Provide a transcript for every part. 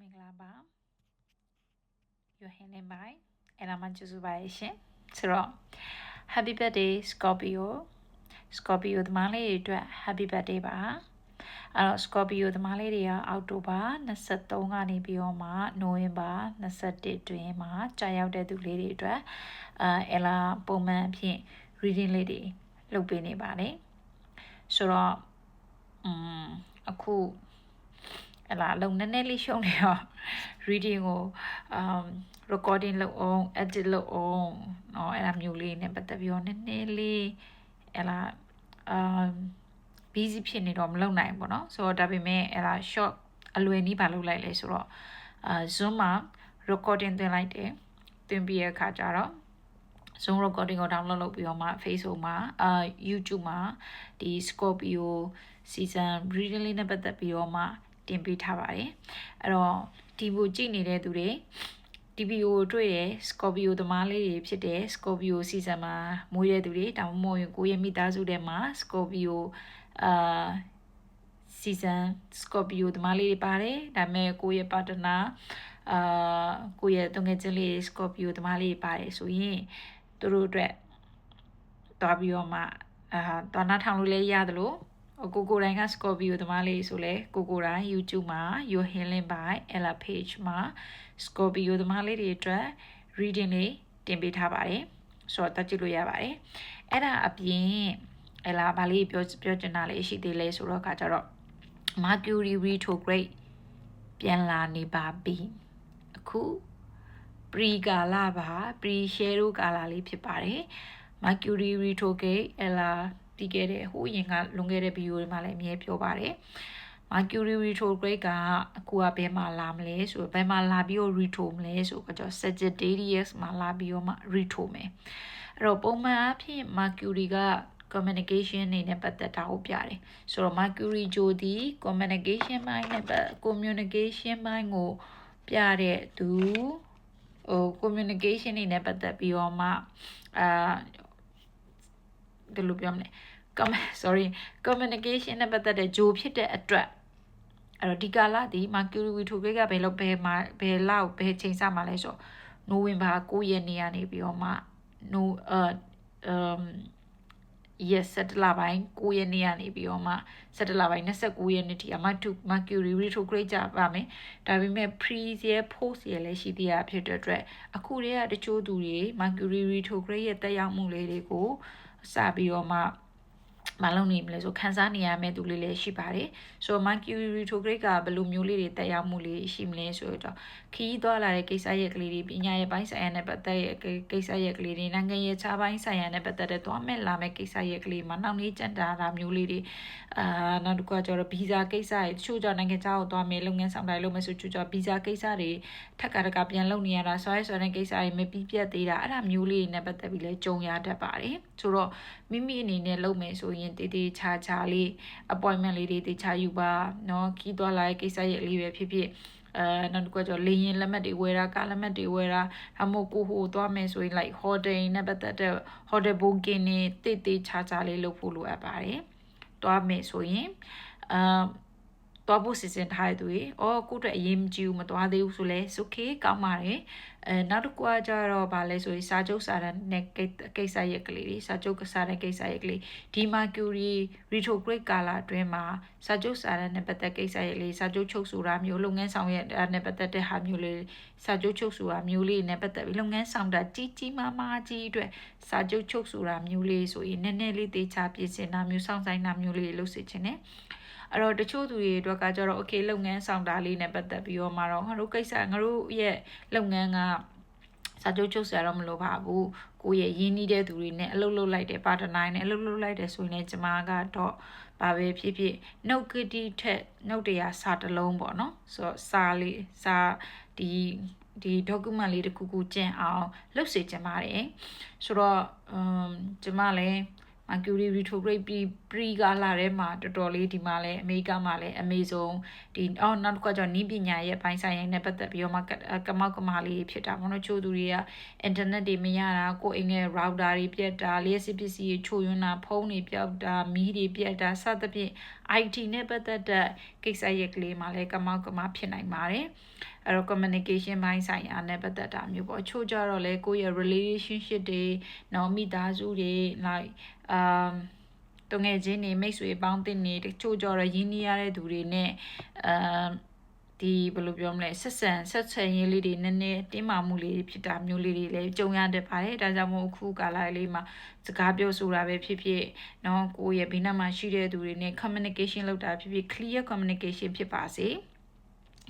မင်္ဂလာပါ Your Healing by အဲ့ဒါမှကျေးဇူးပါရဲ့ရှင်ဆိုတော့ Happy birthday Scorpio Scorpio သမားလေးတွေအတွက် Happy birthday ပါအဲ့တော့ Scorpio သမားလေးတွေကအောက်တိုဘာ23ကနေပြီးတော့မှနိုဝင်ဘာ21တွင်မှာကြာရောက်တဲ့သူလေးတွေအတွက်အဲအလာပုံမှန်အဖြစ် reading လေးတွေလုပ်ပေးနေပါတယ်ဆိုတော့อืมအခု ဟလာအလုံးနည်းနည်းလေးရှုံးနေတော့ reading ကို um recording လုပ်အောင် edit လုပ်အောင်เนาะအဲ့ဒါမျိုးလေးနဲ့ပတ်သက်ပြီးတော့နည်းနည်းလေးဟလာ um busy ဖြစ်နေတော့မလုပ်နိုင်ဘူးเนาะဆိုတော့ဒါပေမဲ့အဲ့ဒါ short အလွယ်နည်းပါလုပ်လိုက်လဲဆိုတော့အာ Zoom မှာ recording သွင်းလိုက်တယ်သွင်းပြီးရခါကြတော့ Zoom recording ကို download လုပ်ပြီးတော့မှ Facebook မှာအာ YouTube မှာဒီ Scorpio season reading လေးနဲ့ပတ်သက်ပြီးတော့မှ တင်ပေးထားပါတယ်အဲ့တော့ဒီဘူကြည့်နေတဲ့သူတွေ TPO တွေ့တယ် Scorpio သမားလေးတွေဖြစ်တဲ့ Scorpio season မှာမွေးတဲ့သူတွေဒါမှမဟုတ်ရင်ကိုယ့်ရဲ့မိသားစုထဲမှာ Scorpio အာ season Scorpio သမားလေးတွေပါတယ်ဒါပေမဲ့ကိုယ့်ရဲ့ partner အာကိုယ့်ရဲ့တုံငယ်ချင်းလေး Scorpio သမားလေးတွေပါတယ်ဆိုရင်သူတို့အတွက်တွားပြီးတော့မှအာတွားနားထောင်လို့လည်းရတယ်လို့ ကိုကိုတိုင်းက Scorpio သမားလေးဆိုလဲကိုကိုတိုင်း YouTube မှာ Your Healing by Ella Page မှာ Scorpio သမားလေးတွေအတွက် reading လေးတင်ပေးထားပါတယ်ဆိုတော့တက်ကြည့်လို့ရပါတယ်အဲ့ဒါအပြင်အလားဗာလေးပြောပြောချင်တာလေးရှိသေးလဲဆိုတော့ကကြတော့ Mercury retrograde ပြန်လာနေပါပြီအခု pre ကာလပါ pre share ကာလလေးဖြစ်ပါတယ် Mercury retrograde အ လားတီးခဲ့တဲ့ဟိုရင်ကလွန်ခဲ့တဲ့ဗီဒီယိုတွေမှာလည်းအမြဲပြောပါတယ် Mercury retrograde ကအခုကဘယ်မှာလာမလဲဆိုတော့ဘယ်မှာလာပြီးတော့ retro မလဲဆိုတော့ Sagittarius မှာလာပြီးတော့မှ retro မယ်အဲ့တော့ပုံမှန်အဖြစ် Mercury က communication နေနဲ့ပတ်သက်တာကိုပြတယ်ဆိုတော့ Mercury ဂျိုဒီ communication mind နဲ့ပတ် communication mind ကိုပြတဲ့သူဟို communication နေနဲ့ပတ်သက်ပြီးတော့မှအာဘယ်လိုပြောမလဲ comment sorry communication နဲ့ပတ်သက်တဲ့ဂျိုဖြစ်တဲ့အတွက်အဲ့တော့ဒီကာလဒီ Mercury retrograde ကဘယ်လောက်ဘယ်မှာဘယ်လောက်ဘယ်ချိန်စမှာလဲဆိုတော့နိုဝင်ဘာ9ရက်နေ့ကနေပြီးတော့မှ no uh um yes 7လပိုင်း9ရက်နေ့ကနေပြီးတော့မှ7လပိုင်း29ရက်နေ့ထိအမတူ Mercury retrograde ကြပါမယ်ဒါပေမဲ့ pre ရဲ့ post ရဲ့လည်းရှိသေးတာဖြစ်တဲ့အတွက်အခုတည်းကတချို့သူတွေ Mercury retrograde ရဲ့တက်ရောက်မှုလေးတွေကိုစပြီးတော့မှ မလုပ်နိုင်မလဲဆိုခန်းစားနေရမယ့်သူလေးလည်းရှိပါတယ်ဆိုတော့ Mercury retrograde ကဘယ်လိုမျိုးလေးတွေတက်ရောက်မှုလေးရှိမလဲဆိုတော့ခီးသွားလာတဲ့ကိစ္စရဲ့ကလေးတွေပညာရဲ့ပိုင်းဆိုင်ရာနဲ့ပတ်သက်ရဲ့ကိစ္စရဲ့ကလေးတွေနိုင်ငံရဲ့ခြားပိုင်းဆိုင်ရာနဲ့ပတ်သက်တဲ့သွားမဲ့လာမဲ့ကိစ္စရဲ့ကလေးမှာနောက်နေ့ကြံတာတာမျိုးလေးတွေအာနောက်တစ်ခုကကျတော့ဗီဇာကိစ္စတွေတချို့ကျနိုင်ငံခြားကိုသွားမယ်လုပ်ငန်းဆောင်တိုင်းလုပ်မယ်ဆိုချို့ကျဗီဇာကိစ္စတွေထက်ကတကပြန်လုပ်နေရတာဆွဲဆွဲတဲ့ကိစ္စတွေမပြီးပြတ်သေးတာအဲ့ဒါမျိုးလေးတွေနဲ့ပတ်သက်ပြီးလဲကြုံရတတ်ပါတယ်ဆိုတော့မိမိအနေနဲ့လုပ်မယ်ဆိုရတေးတေးချာချာလေး appointment လေးတွေတေချာယူပါเนาะခီးသွားလာတဲ့ကိစ္စရဲ့လေးပဲဖြစ်ဖြစ်အဲနောက်တစ်ခုကကျလေရင်လက်မှတ်တွေဝယ်တာကားလက်မှတ်တွေဝယ်တာအမို့ကိုဟိုသွားမယ်ဆိုရင် like hotel နဲ့ပတ်သက်တဲ့ hotel booking တွေတိတ်တိတ်ချာချာလေးလုပ်ဖို့လိုအပ်ပါတယ်သွားမယ်ဆိုရင်အာ သွားဖို့စီစဉ်ထားတဲ့သူတွေအော်ကိုယ့်အတွက်အရေးမကြီးဘူးမသွားသေးဘူးဆိုလဲ okay ကောင်းပါတယ်အဲနောက်တစ်ခုကကြတော့ဗာလဲဆိုရင်စာချုပ်စာတမ်းနဲ့ကိစ္စရက်ကလေးတွေစာချုပ်စာတမ်းကိစ္စရက်ကလေးဒီ Mercury retrograde ကာလအတွင်းမှာစာချုပ်စာတမ်းနဲ့ပတ်သက်ကိစ္စရက်လေးစာချုပ်ချုပ်ဆိုတာမျိုးလုပ်ငန်းဆောင်ရွက်တာနဲ့ပတ်သက်တဲ့ဟာမျိုးလေးစာချုပ်ချုပ်ဆိုတာမျိုးလေးနဲ့ပတ်သက်ပြီးလုပ်ငန်းဆောင်တာကြီးကြီးမားမားကြီးအတွက်စာချုပ်ချုပ်ဆိုတာမျိုးလေးဆိုရင်နည်းနည်းလေးတေချာပြင်ဆင်တာမျိုးစောင့်ဆိုင်တာမျိုးလေးလုပ်စေချင်တယ် အဲ့တော့တချို့သူတွေအတွက်ကကျတော့ okay လုပ်ငန်းဆောင်တာလေးနဲ့ပတ်သက်ပြီးတော့မှတော့ငါတို့ကိစ္စငါတို့ရဲ့လုပ်ငန်းကစာချုပ်ချုပ်ဆရာတော့မလိုပါဘူးကိုယ့်ရဲ့ရင်းနှီးတဲ့သူတွေနဲ့အလုပ်လုပ်လိုက်တဲ့ပါတနာနဲ့အလုပ်လုပ်လိုက်တဲ့ဆိုရင်လည်းကျမကတော့ဘာပဲဖြစ်ဖြစ်နှုတ်ကတိထက်နှုတ်တရားစာတစ်လုံးပေါ့နော်ဆိုတော့စာလေးစာဒီဒီ document လေးတစ်ခုခုကျင့်အောင်လုပ်စေချင်ပါတယ်ဆိုတော့ um ကျမလည်း Mercury retrograde ပြီး pre ကာလာထဲမှာတော်တော်လေးဒီမှာလဲအမေရိကမှာလဲ Amazon ဒီအော်နောက်တစ်ခါကျတော့နီးပညာရဲ့ပိုင်းဆိုင်ရာနဲ့ပတ်သက်ပြီးတော့မှကမောက်ကမာလေးဖြစ်တာပေါ့နော်ချို့သူတွေက internet တွေမရတာကိုယ်အိမ်ရဲ့ router တွေပြတ်တာလျှက်စစ်ပစ္စည်းတွေချို့ယွန်းတာဖုန်းတွေပြောက်တာမီးတွေပြတ်တာစသဖြင့် IT နဲ့ပတ်သက်တဲ့ကိစ္စရက်ကလေးမှာလဲကမောက်ကမာဖြစ်နိုင်ပါတယ်အဲ့တော့ communication ဘိုင်းဆိုင်ရာနဲ့ပတ်သက်တာမျိုးပေါ့ချို့ကြတော့လေကိုယ့်ရဲ့ relationship တွေနော်မိသားစုတွေ like um တုံငယ်ချင်းတွေမိတ်ဆွေပေါင်းတင်တွေတချို့ကြတော့ရင်းနှီးရတဲ့သူတွေနဲ့အာဒီဘယ်လိုပြောမလဲဆက်ဆံဆက်ဆံရေးလေးတွေနည်းနည်းတင်းမာမှုလေးဖြစ်တာမျိုးလေးတွေလည်းကြုံရတတ်ပါတယ်ဒါကြောင့်မို့အခုကာလလေးမှာစကားပြောဆိုတာပဲဖြစ်ဖြစ်နော်ကိုယ့်ရဲ့ဘေးနားမှာရှိတဲ့သူတွေနဲ့ communication လုပ်တာဖြစ်ဖြစ် clear communication ဖြစ်ပါစေ။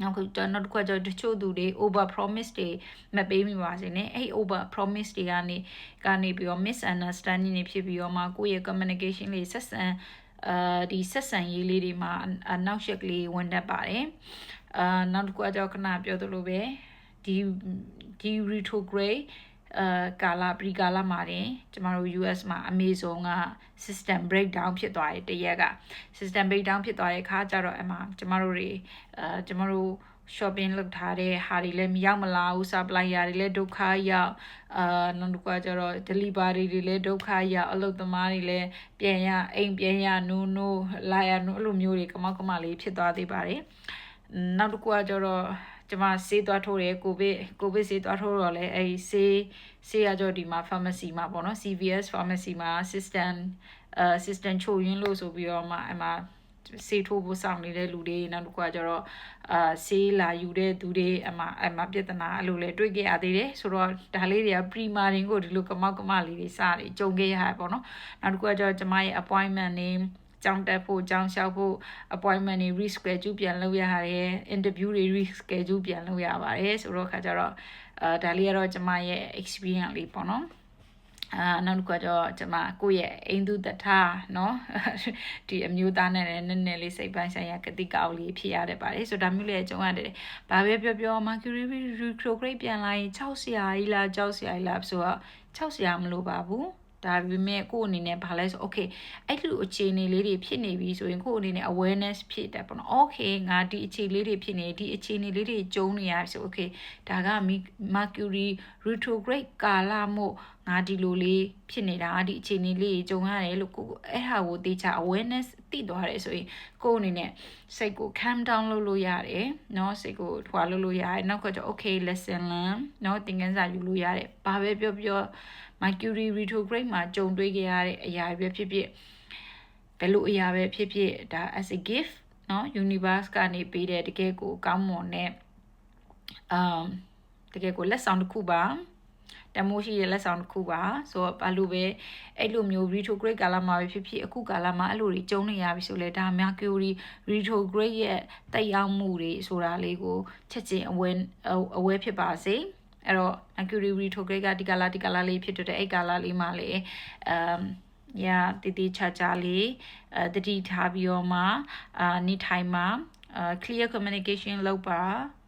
နောက်ကတော့နောက်တစ်ခုကကျတော့တချို့သူတွေ over promise တွေမပေးမိပါစေနဲ့အဲ့ over promise တွေကနေကနေပြီးတော့ misunderstanding တွေဖြစ်ပြီးတော့မှကိုယ့်ရဲ့ communication လေးဆက်ဆံအာဒီဆက်ဆံရေးလေးတွေမှာနောက်ရက်ကလေးဝင်တတ်ပါတယ်အာနောက်တစ်ခုကကျတော့ခဏပြောသလိုပဲဒီဒီ retrograde အာကာလာပရီကာလာမှာတင်ကျမတို့ US မှာ Amazon က system breakdown ဖြစ်သွားတယ်တရက်က system breakdown ဖြစ်သွားတဲ့အခါကျတော့အမှကျမတို့တွေအာကျမတို့ shopping လုပ်ထားတဲ့ဟာတွေလည်းမရောက်မလာဘူး supplier တွေလည်းဒုက္ခရောက်အာနောက်တစ်ခါကျတော့ delivery တွေလည်းဒုက္ခရောက်အလုပ်သမားတွေလည်းပြန်ရအိမ်ပြန်ရနိုးနိုးလာရနိုးအဲ့လိုမျိုးတွေကမောက်ကမလေးဖြစ်သွားသေးပါတယ်နောက်တစ်ခုကကျတော့ ကျမဆေးသွားထိုးတယ်ကိုဗစ်ကိုဗစ်ဆေးသွားထိုးတော့လဲအဲဆေးဆေးရကြောဒီမှာ pharmacy မှာပေါ့နော် CVS pharmacy မှာ assistant အဲ assistant ချိုရင်းလို့ဆိုပြီးတော့မှအမှဆေးထိုးဖို့စောင့်နေတဲ့လူတွေနောက်တစ်ခုကကျတော့အာဆေးလာယူတဲ့သူတွေအမှအမှပြဿနာအဲ့လိုလေတွေ့ကြရသေးတယ်ဆိုတော့ဒါလေးတွေက primary ကိုဒီလိုကမောက်ကမလေးတွေစတယ်ကြုံခဲ့ရပါပေါ့နော်နောက်တစ်ခုကကျတော့ကျမရဲ့ appointment နေ ကြောင်းတက်ဖို့ကြောင်းလျှောက်ဖို့ appointment တွေ reschedule ပြန်လုပ်ရရတယ် interview တွေ reschedule ပြန်လုပ်ရပါတယ်ဆိုတော့ခါကျတော့အာဒါလေးကတော့ကျွန်မရဲ့ experience လေးပေါ့နော်အာနောက်တစ်ခုတော့ကျွန်မကိုယ့်ရဲ့အိမ်သူတထားเนาะဒီအမျိုးသားနဲ့လည်းနည်းနည်းလေးစိတ်ပိုင်းဆိုင်ရာကတိကောက်လေးဖြစ်ရတဲ့ပါတယ်ဆိုတော့ဒါမျိုးလေးကြုံရတယ်ဘာပဲပြောပြော Mercury retrograde ပြန်လာရင်6ဆရာကြီးလားကြောက်ဆရာကြီးလားဆိုတော့6ဆရာမလို့ပါဘူး ဒါပေမဲ့ကိုယ့်အနေနဲ့ဘာလဲဆို okay အဲ့လိုအခြေအနေလေးတွေဖြစ်နေပြီဆိုရင်ကိုယ့်အနေနဲ့ awareness ဖြစ်တယ်ပေါ့နော် okay ငါဒီအခြေလေးတွေဖြစ်နေဒီအခြေအနေလေးတွေကျုံနေရဆို okay ဒါက mercury retrograde ကာလမို့ ငါဒီလိုလေးဖြစ်နေတာဒီအခြေအနေလေးကြုံရတယ်လို့ကိုအဲ့ဟာကိုတေချာ awareness သိသွားတယ်ဆိုရင်ကိုယ့်အနေနဲ့စိတ်ကို calm down လုပ်လို့ရတယ်เนาะစိတ်ကိုထွာလုပ်လို့ရတယ်နောက်ကကျ okay lesson learn เนาะသင်ခန်းစာယူလို့ရတယ်ဘာပဲပြောပြော Mercury retrograde မှာကြုံတွေ့ခဲ့ရတဲ့အရာပဲဖြစ်ဖြစ်ဘယ်လိုအရာပဲဖြစ်ဖြစ်ဒါ as a gift เนาะ universe ကနေပေးတဲ့တကယ်ကိုကောင်းမွန်တဲ့ um တကယ်ကိုလက်ဆောင်တစ်ခုပါ တမိုးရှိရဲ့လက်ဆောင်တစ်ခုပါဆိုတော့ဘာလို့ပဲအဲ့လိုမျိုး retrograde ကာလမှာပဲဖြစ်ဖြစ်အခုကာလမှာအဲ့လိုတွေကျုံနေရပြီဆိုလဲဒါ Mercury retrograde ရဲ့တက်ရောက်မှုတွေဆိုတာလေးကိုချက်ချင်းအဝဲအဝဲဖြစ်ပါစေ။အဲ့တော့ Mercury retrograde ကဒီကာလဒီကာလလေးဖြစ်တဲ့အဲ့ကာလလေးမှာလေအမ်ညာတည်တည်ချာချာလေးအဲတတိထားပြီးတော့မှအာနေထိုင်မှာအာ clear communication လုပ်ပါ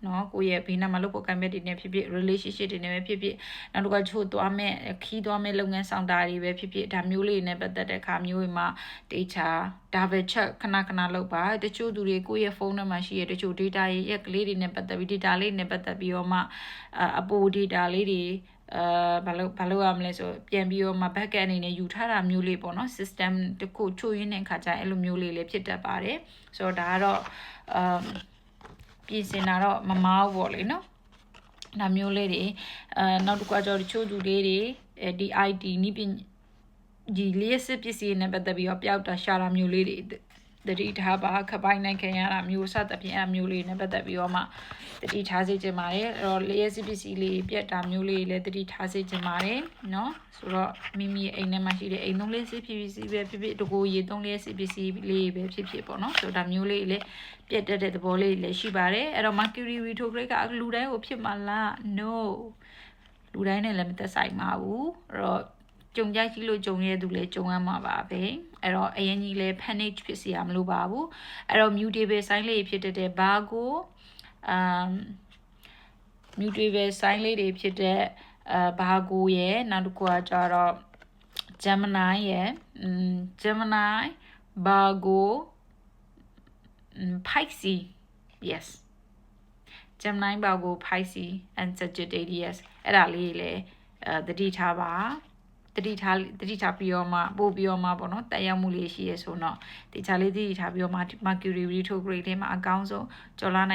နော်ကိုယ့်ရဲ့ဘေးနားမှာလုပ်ဖို့ကံမဲ့တွေနဲ့ဖြစ်ဖြစ် relationship တွေနဲ့ပဲဖြစ်ဖြစ်နောက်တစ်ခါချို့သွားမဲ့ခီးသွားမဲ့လုပ်ငန်းဆောင်တာတွေပဲဖြစ်ဖြစ်ဒါမျိုးလေးနဲ့ပတ်သက်တဲ့အခါမျိုးတွေမှာဒေတာဒါပဲချက်ခဏခဏလုပ်ပါတချို့သူတွေကိုယ့်ရဲ့ဖုန်းထဲမှာရှိရတချို့ data ရဲ့ရက်ကလေးတွေနဲ့ပတ်သက်ပြီး data လေးနဲ့ပတ်သက်ပြီးတော့မှအပို data လေးတွေအာဘာလို့ဘာလို့ရမလဲဆိုပြန်ပြီးတော့မှ back end အနေနဲ့ယူထားတာမျိုးလေးပေါ့နော် system တခုချိုးရင်းတဲ့အခါကျအဲ့လိုမျိုးလေးလည်းဖြစ်တတ်ပါတယ်ဆိုတော့ဒါကတော့အမ် ပြင်ဆင်တာတော့မမားဘူးပေါ့လေနော်ဒါမျိုးလေးတွေအဲနောက်တစ်ခါကျတော့တချို့သူလေးတွေအဲဒီ ID နိပဒီလျှက်စစ်ပစ္စည်းနဲ့ပတ်သက်ပြီးတော့ပျောက်တာရှာတာမျိုးလေးတွေ တတိထားပါခပိုင်းနိုင်ခံရတာမျိုးစသဖြင့်အမျိုးလေးနဲ့ပတ်သက်ပြီးတော့မှတတိထားစေချင်ပါတယ်အဲ့တော့လျက်စီပစ္စည်းလေးပြက်တာမျိုးလေးလည်းတတိထားစေချင်ပါတယ်နော်ဆိုတော့မိမိအိမ်ထဲမှာရှိတဲ့အိမ်သုံးလေးစီပစ္စည်းပဲဖြစ်ဖြစ်တကူရေသုံးလေးစီပစ္စည်းလေးပဲဖြစ်ဖြစ်ပေါ့နော်ဆိုတော့ဒါမျိုးလေးလည်းပြက်တတ်တဲ့သဘောလေးလည်းရှိပါတယ်အဲ့တော့ Mercury retrograde ကလူတိုင်းကိုဖြစ်မှာလား no လူတိုင်းနဲ့လည်းမသက်ဆိုင်ပါဘူးအဲ့တော့ ကြုံကြရှိလို့ကြုံရတဲ့သူလည်းကြုံရမှာပါပဲအဲ့တော့အရင်ကြီးလည်း panic ဖြစ်စီရမလို့ပါဘူးအဲ့တော့ mutable sign လေးဖြစ်တဲ့ဘာကိုအမ် mutable sign လေးတွေဖြစ်တဲ့အဲဘာကိုရဲ့နောက်တစ်ခုကကြတော့ Gemini ရဲ့ Gemini Virgo mm, Pisces yes Gemini Virgo Pisces and Sagittarius အဲ့ဒါလေးလည်းအဲတတိထားပါ တတိထားတတိထားပြီးတော့မှပို့ပြီးတော့မှပေါ့နော်တက်ရောက်မှုလေးရှိရဲဆိုတော့တခြားလေးတတိထားပြီးတော့မှ Mercury retrograde ထဲမှာအကောင်းဆုံးကျော်လာနိုင်